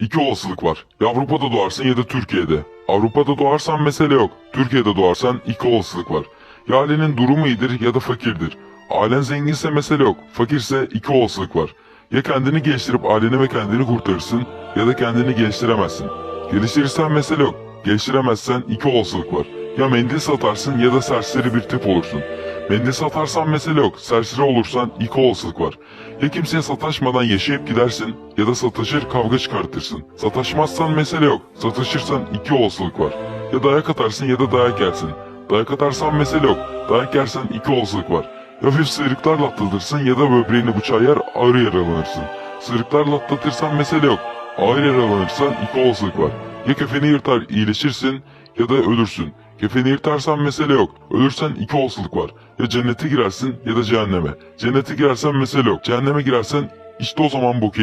İki olasılık var. Ya Avrupa'da doğarsın ya da Türkiye'de. Avrupa'da doğarsan mesele yok. Türkiye'de doğarsan iki olasılık var. Ya ailenin durumu iyidir ya da fakirdir. Ailen zenginse mesele yok. Fakirse iki olasılık var. Ya kendini geliştirip aileni ve kendini kurtarırsın ya da kendini geliştiremezsin. Geliştirirsen mesele yok. Geliştiremezsen iki olasılık var. Ya mendil satarsın ya da serseri bir tip olursun. Mendil satarsan mesele yok. Serseri olursan iki olasılık var. Ya kimseye sataşmadan yaşayıp gidersin ya da sataşır kavga çıkartırsın. Sataşmazsan mesele yok. Sataşırsan iki olasılık var. Ya dayak atarsın ya da dayak yersin. Dayak atarsan mesele yok. Dayak yersen iki olasılık var. Ya hafif sıyrıklarla atlatırsın ya da böbreğini bıçağı yer ağır yaralanırsın. Sıyrıklarla atlatırsan mesele yok. Ağır yaralanırsan iki olasılık var. Ya kefeni yırtar iyileşirsin ya da ölürsün. Kefeni yırtarsan mesele yok. Ölürsen iki olasılık var. Ya cennete girersin ya da cehenneme. Cennete girersen mesele yok. Cehenneme girersen işte o zaman boku